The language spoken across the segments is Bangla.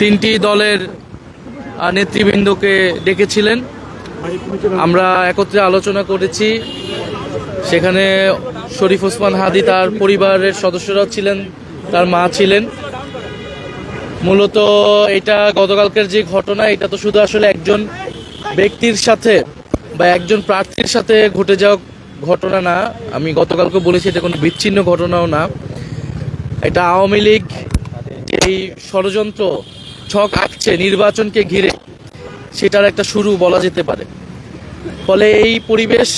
তিনটি দলের নেতৃবৃন্দকে ডেকেছিলেন। আমরা একত্রে আলোচনা করেছি। সেখানে শরীফ ওসমান হাদি তার পরিবারের সদস্যরাও ছিলেন, তার মা ছিলেন। মূলত এটা গতকালকের যে ঘটনা, এটা তো শুধু আসলে একজন ব্যক্তির সাথে বা একজন প্রার্থীর সাথে ঘটে যাওয়া ঘটনা না। আমি গতকালকে বলেছি, এটা কোনো বিচ্ছিন্ন ঘটনাও না। এটা আওয়ামী লীগ এই ষড়যন্ত্র ছক আঁকছে নির্বাচনকে ঘিরে, সেটার একটা শুরু বলা যেতে পারে। ফলে এই পরিবেশ,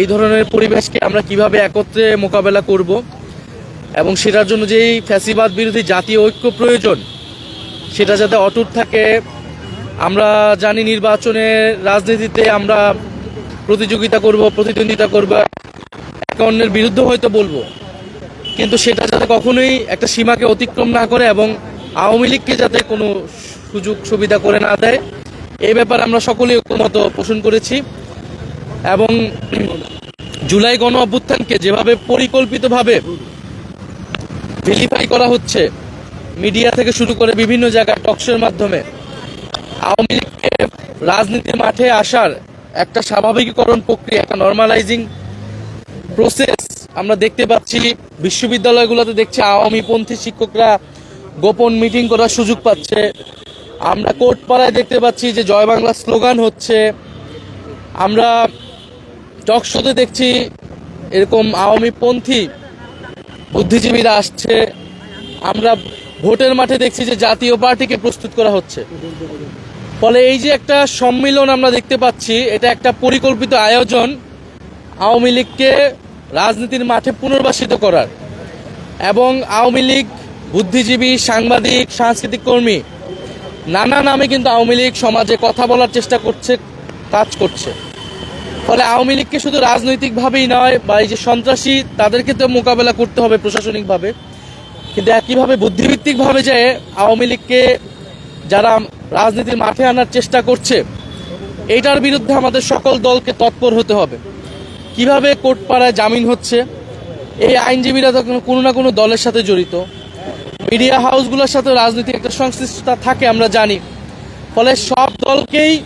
এই ধরনের পরিবেশকে আমরা কীভাবে একত্রে মোকাবেলা করব এবং সেটার জন্য যেই ফ্যাসিবাদ বিরোধী জাতীয় ঐক্য প্রয়োজন, সেটা যাতে অটুট থাকে, আমরা জানি নির্বাচনের রাজনীতিতে আমরা প্রতিযোগিতা করব, প্রতিদ্বন্দ্বিতা করব, একে অন্যের বিরুদ্ধে হয়তো বলব। কিন্তু সেটা যাতে কখনোই একটা সীমাকে অতিক্রম না করে এবং আওয়ামী লীগকে যাতে কোনো সুযোগ সুবিধা করে না দেয় এই ব্যাপারে আমরা সকলেই ঐক্যমত পোষণ করেছি। এবং জুলাই গণ অভ্যুত্থানকে যেভাবে পরিকল্পিতভাবে ভেরিফাই করা হচ্ছে, মিডিয়া থেকে শুরু করে বিভিন্ন জায়গায় টকশোর মাধ্যমে, আওয়ামী লীগকে রাজনীতির মাঠে আসার একটা স্বাভাবিকীকরণ প্রক্রিয়া, একটা নর্মালাইজিং প্রসেস আমরা দেখতে পাচ্ছি, বিশ্ববিদ্যালয়গুলোতে দেখছি আওয়ামীপন্থী শিক্ষকরা গোপন মিটিং করার সুযোগ পাচ্ছে। আমরা কোর্টপাড়ায় দেখতে পাচ্ছি যে জয় বাংলা স্লোগান হচ্ছে। আমরা টকশোতে দেখছি এরকম আওয়ামীপন্থী বুদ্ধিজীবীরা আসছে। আমরা ভোটের মাঠে দেখছি যে জাতীয় পার্টিকে প্রস্তুত করা হচ্ছে। ফলে এই যে একটা সম্মিলন আমরা দেখতে পাচ্ছি, এটা একটা পরিকল্পিত আয়োজন। আওয়ামী লীগকে রাজনীতির মাঠে পুনর্বাসিত করার। এবং আওয়ামী লীগ বুদ্ধিজীবী, সাংবাদিক, সাংস্কৃতিক কর্মী, নানা নামে কিন্তু আওয়ামী লীগ সমাজে কথা বলার চেষ্টা করছে, কাজ করছে। ফলে আওয়ামী লীগকে শুধু রাজনৈতিকভাবেই নয়, বা এই যে সন্ত্রাসী, তাদেরকে তো মোকাবেলা করতে হবে প্রশাসনিকভাবে। কিন্তু একইভাবে বুদ্ধিভিত্তিকভাবে যে আওয়ামী লীগকে যারা রাজনীতির মাঠে আনার চেষ্টা করছে এটার বিরুদ্ধে আমাদের সকল দলকে তৎপর হতে হবে। কীভাবে কোর্টপাড়ায় জামিন হচ্ছে? এই আইনজীবীরা তো কোনো- কোনো না কোনো দলের সাথে জড়িত। মিডিয়া হাউসগুলোর সাথে রাজনৈতিক একটা সংশ্লিষ্টতা থাকে, আমরা জানি। ফলে সব দলকেই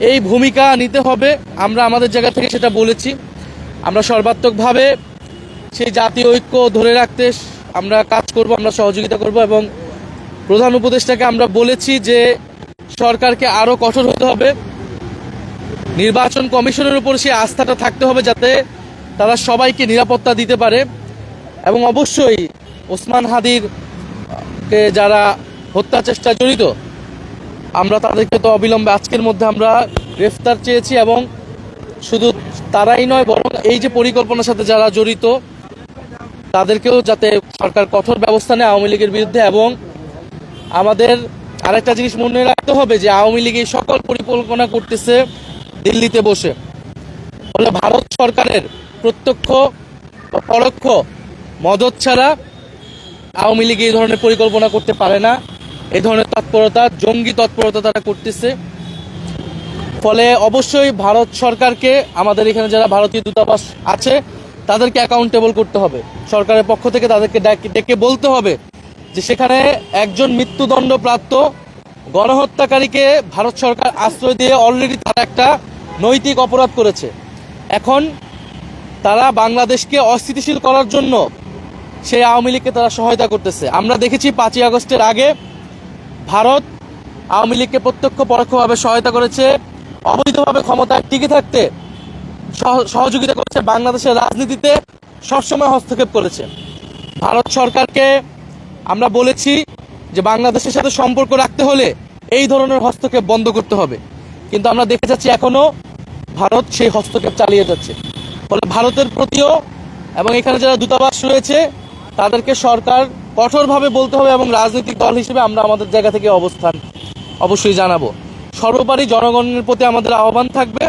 এই ভূমিকা নিতে হবে। আমরা আমাদের জায়গা থেকে সেটা বলেছি। আমরা সর্বাত্মকভাবে সেই জাতীয় ঐক্য ধরে রাখতে আমরা কাজ করব, আমরা সহযোগিতা করব এবং প্রধান উপদেষ্টাকে আমরা বলেছি যে সরকারকে আরও কঠোর হতে হবে। নির্বাচন কমিশনের উপর সেই আস্থাটা থাকতে হবে যাতে তারা সবাইকে নিরাপত্তা দিতে পারে। এবং অবশ্যই ওসমান হাদির কে যারা হত্যা চেষ্টা জড়িত, আমরা তাদেরকে তো অবিলম্বে আজকের মধ্যে আমরা গ্রেফতার চেয়েছি এবং শুধু তারাই নয়, বরং এই যে পরিকল্পনার সাথে যারা জড়িত, তাদেরকেও যাতে সরকার কঠোর ব্যবস্থা নেয় আওয়ামী লীগের বিরুদ্ধে। এবং আমাদের আরেকটা জিনিস মনে রাখতে হবে যে আওয়ামী লীগ এই সকল পরিকল্পনা করতেছে দিল্লিতে বসে। ফলে ভারত সরকারের প্রত্যক্ষ পরোক্ষ মদত ছাড়া আওয়ামী লীগ এই ধরনের পরিকল্পনা করতে পারে না। এই ধরনের তৎপরতা, জঙ্গি তৎপরতা তারা করতেছে। ফলে অবশ্যই ভারত সরকারকে, আমাদের এখানে যারা ভারতীয় দূতাবাস আছে, তাদেরকে অ্যাকাউন্টেবল করতে হবে। সরকারের পক্ষ থেকে তাদেরকে ডাকে- বলতে হবে যে সেখানে একজন মৃত্যুদণ্ডপ্রাপ্ত গণহত্যাকারীকে ভারত সরকার আশ্রয় দিয়ে অলরেডি তারা একটা নৈতিক অপরাধ করেছে। এখন তারা বাংলাদেশকে অস্থিতিশীল করার জন্য সেই আওয়ামী লীগকে তারা সহায়তা করতেছে। আমরা দেখেছি পাঁচই আগস্টের আগে ভারত আওয়ামী লীগকে প্রত্যক্ষ পরোক্ষভাবে সহায়তা করেছে, অবৈধভাবে ক্ষমতায় টিকে থাকতে সহ- সহযোগিতা করেছে, বাংলাদেশের রাজনীতিতে সবসময় হস্তক্ষেপ করেছে। ভারত সরকারকে আমরা বলেছি যে বাংলাদেশের সাথে সম্পর্ক রাখতে হলে এই ধরনের হস্তক্ষেপ বন্ধ করতে হবে। কিন্তু আমরা দেখে যাচ্ছি এখনও ভারত সেই হস্তক্ষেপ চালিয়ে যাচ্ছে। ফলে ভারতের প্রতিও এবং এখানে যারা দূতাবাস রয়েছে, তাদেরকে সরকার কঠোরভাবে বলতে হবে এবং রাজনৈতিক দল হিসেবে আমরা আমাদের জায়গা থেকে অবস্থান অবশ্যই জানাব। সর্বোপরি জনগণের প্রতি আমাদের আহ্বান থাকবে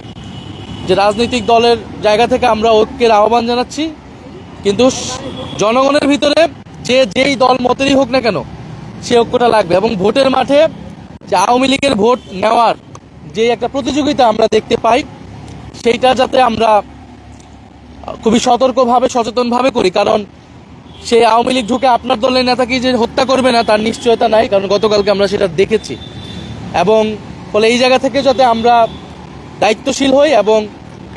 যে রাজনৈতিক দলের জায়গা থেকে আমরা ঐক্যের আহ্বান জানাচ্ছি। কিন্তু জনগণের ভিতরে যে যেই দল মতেরই হোক না কেন, সে ঐক্যটা লাগবে এবং ভোটের মাঠে যে আওয়ামী লীগের ভোট নেওয়ার যে একটা প্রতিযোগিতা আমরা দেখতে পাই সেইটা যাতে আমরা খুবই সতর্কভাবে, সচেতনভাবে করি। কারণ সেই আওয়ামী লীগ ঢুকে আপনার দলের নেতাকে যে হত্যা করবে না, তার নিশ্চয়তা নাই, কারণ গতকালকে আমরা সেটা দেখেছি। এবং ফলে এই জায়গা থেকে যাতে আমরা দায়িত্বশীল হই এবং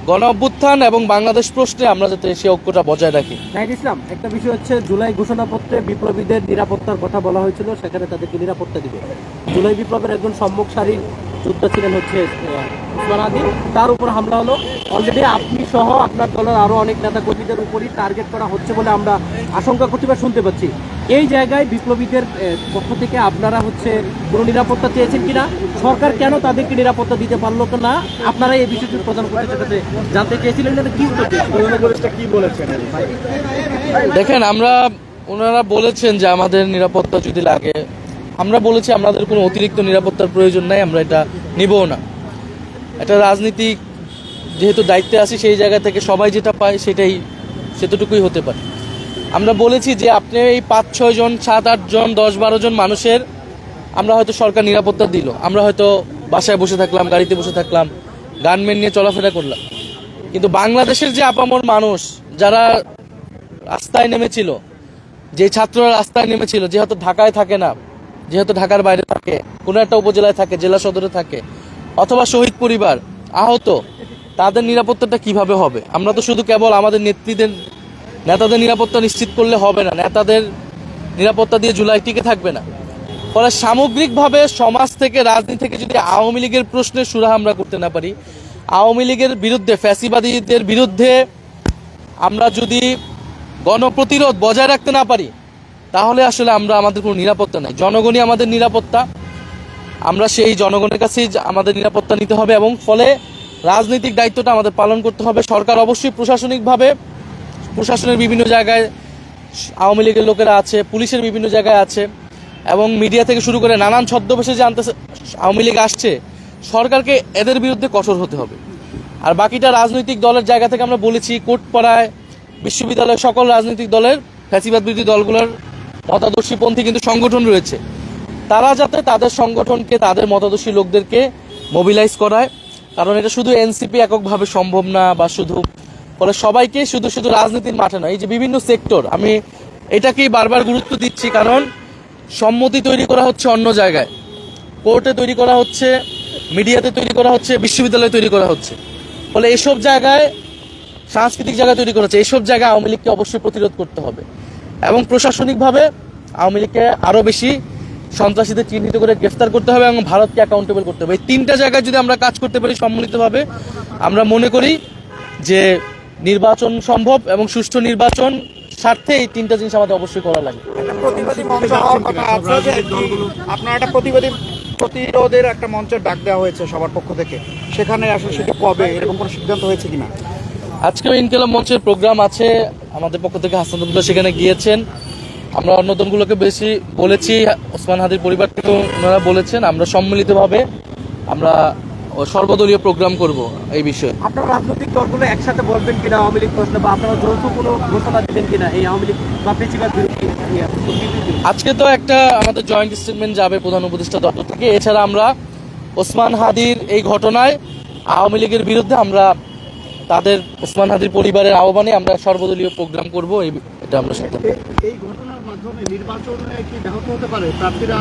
গণ অভ্যুত্থান এবং বাংলাদেশ প্রশ্নে আমরা যাতে সে ঐক্যটা বজায় রাখি। নাইট ইসলাম, একটা বিষয় হচ্ছে জুলাই ঘোষণাপত্রে বিপ্লবীদের নিরাপত্তার কথা বলা হয়েছিল, সেখানে তাদেরকে নিরাপত্তা দিবে। জুলাই বিপ্লবের একজন সম্মুখ সারির যোদ্ধা ছিলেন হচ্ছে উসমান আদি। তার উপর হামলা হলো। অলরেডি আপনি সহ আপনার দলের আরও অনেক নেতা কর্মীদের উপরই টার্গেট করা হচ্ছে বলে আমরা আশঙ্কা করছি বা শুনতে পাচ্ছি। এই জায়গায় বিপ্লবীদের পক্ষ থেকে আপনারা হচ্ছে কোনো নিরাপত্তা চেয়েছেন কিনা? সরকার কেন তাদেরকে নিরাপত্তা দিতে পারল না? আপনারা এই বিষয়টি প্রধান করতে কাছে জানতে চেয়েছিলেন কি? কি বলেছেন? দেখেন আমরা ওনারা বলেছেন যে আমাদের নিরাপত্তা যদি লাগে আমরা বলেছি আমাদের কোনো অতিরিক্ত নিরাপত্তার প্রয়োজন নাই, আমরা এটা নিবও না। এটা রাজনীতিক যেহেতু দায়িত্বে আছি, সেই জায়গা থেকে সবাই যেটা পায় সেটাই, সেতটুকুই হতে পারে। আমরা বলেছি যে আপনি এই পাঁচ, ছয় জন, সাত, আট জন, দশ, বারো জন মানুষের, আমরা হয়তো সরকার নিরাপত্তা দিল। আমরা হয়তো বাসায় বসে থাকলাম, গাড়িতে বসে থাকলাম, গানমেন নিয়ে চলাফেরা করলাম। কিন্তু বাংলাদেশের যে আপামর মানুষ, যারা রাস্তায় নেমেছিল, যে ছাত্ররা রাস্তায় নেমেছিল, যে হয়তো ঢাকায় থাকে না যেহেতু ঢাকার বাইরে থাকে, কোনো একটা উপজেলায় থাকে, জেলা সদরে থাকে, অথবা শহীদ পরিবার, আহত, তাদের নিরাপত্তাটা কীভাবে হবে? আমরা তো শুধু কেবল আমাদের নেত্রীদের, নেতাদের নিরাপত্তা নিশ্চিত করলে হবে না, নেতাদের নিরাপত্তা দিয়ে জুলাই টিকে থাকবে না। ফলে সামগ্রিকভাবে সমাজ থেকে, রাজনীতি থেকে যদি আওয়ামী লীগের প্রশ্নের সুরাহা আমরা করতে না পারি, আওয়ামী লীগের বিরুদ্ধে, ফ্যাসিবাদীদের বিরুদ্ধে আমরা যদি গণপ্রতিরোধ বজায় রাখতে না পারি তাহলে আসলে আমরা আমাদের কোনো নিরাপত্তা নাই। জনগণই আমাদের নিরাপত্তা। আমরা সেই জনগণের কাছেই আমাদের নিরাপত্তা নিতে হবে এবং ফলে রাজনৈতিক দায়িত্বটা আমাদের পালন করতে হবে। সরকার অবশ্যই প্রশাসনিকভাবে, প্রশাসনের বিভিন্ন জায়গায় আওয়ামী লীগের লোকেরা আছে, পুলিশের বিভিন্ন জায়গায় আছে এবং মিডিয়া থেকে শুরু করে নানান ছদ্মবেশে যে আনতে আওয়ামী লীগ আসছে, সরকারকে এদের বিরুদ্ধে কঠোর হতে হবে। আর বাকিটা রাজনৈতিক দলের জায়গা থেকে আমরা বলেছি কোর্টপাড়ায় বিশ্ববিদ্যালয়ের সকল রাজনৈতিক দলের, ফ্যাসিবাদ বিরোধী দলগুলোর মতাদর্শীপন্থী কিন্তু সংগঠন রয়েছে। তারা যাতে তাদের সংগঠনকে, তাদের মতাদর্শী লোকদেরকে মোবিলাইজ করায়, কারণ এটা শুধু এনসিপি এককভাবে সম্ভব না বা শুধু, ফলে সবাইকে শুধু শুধু রাজনীতির মাঠে নয়, এই যে বিভিন্ন সেক্টর, আমি এটাকেই বারবার গুরুত্ব দিচ্ছি, কারণ সম্মতি তৈরি করা হচ্ছে অন্য জায়গায়। কোর্টে তৈরি করা হচ্ছে, মিডিয়াতে তৈরি করা হচ্ছে, বিশ্ববিদ্যালয়ে তৈরি করা হচ্ছে। ফলে এসব জায়গায়, সাংস্কৃতিক জায়গা তৈরি করা হচ্ছে, এসব জায়গায় আওয়ামী লীগকে অবশ্যই প্রতিরোধ করতে হবে। এবং প্রশাসনিকভাবে আওয়ামী লীগকে আরও বেশি সন্ত্রাসীদের চিহ্নিত করে গ্রেফতার করতে হবে এবং ভারতকে অ্যাকাউন্টেবল করতে হবে। এই তিনটা জায়গায় যদি আমরা কাজ করতে পারি সম্মিলিতভাবে আমরা মনে করি যে নির্বাচন সম্ভব এবং সুষ্ঠু নির্বাচন স্বার্থে এই তিনটা জিনিস আমাদের অবশ্যই করা লাগে। আপনার একটা প্রতিবাদী প্রতিরোধের একটা মঞ্চের ডাক দেওয়া হয়েছে সবার পক্ষ থেকে। সেখানে আসলে সেটি কবে এরকম কোনো সিদ্ধান্ত হয়েছে কিনা? আজকেও ইনকেলাম মঞ্চের প্রোগ্রাম আছে। আমাদের পক্ষ থেকে হাসানুল্লাহ সেখানে গিয়েছেন। আমরা অন্য দলগুলোকে বেশি বলেছি ওসমান হাদির পরিবার থেকেও ওনারা বলেছেন। আমরা সম্মিলিতভাবে আমরা সর্বদলীয় প্রোগ্রাম করব এই বিষয়ে। আপনারা রাজনৈতিক দলগুলো একসাথে বলবেন কিনা আওয়ামী লীগ প্রশ্ন বা আপনারা যৌথ কোনো ঘোষণা দিবেন কিনা এই আওয়ামী লীগ বা ইয়ে, আজকে তো একটা আমাদের জয়েন্ট স্টেটমেন্ট যাবে প্রধান উপদেষ্টা দপ্তর থেকে। এছাড়া আমরা ওসমান হাদির এই ঘটনায় আওয়ামী লীগের বিরুদ্ধে আমরা তাদের ওসমান হাদির পরিবারের আহ্বানে আমরা সর্বদলীয় প্রোগ্রাম করব এটা আমরা এই ঘটনার মাধ্যমে নির্বাচনে কি ব্যাহত হতে পারে? প্রার্থীরা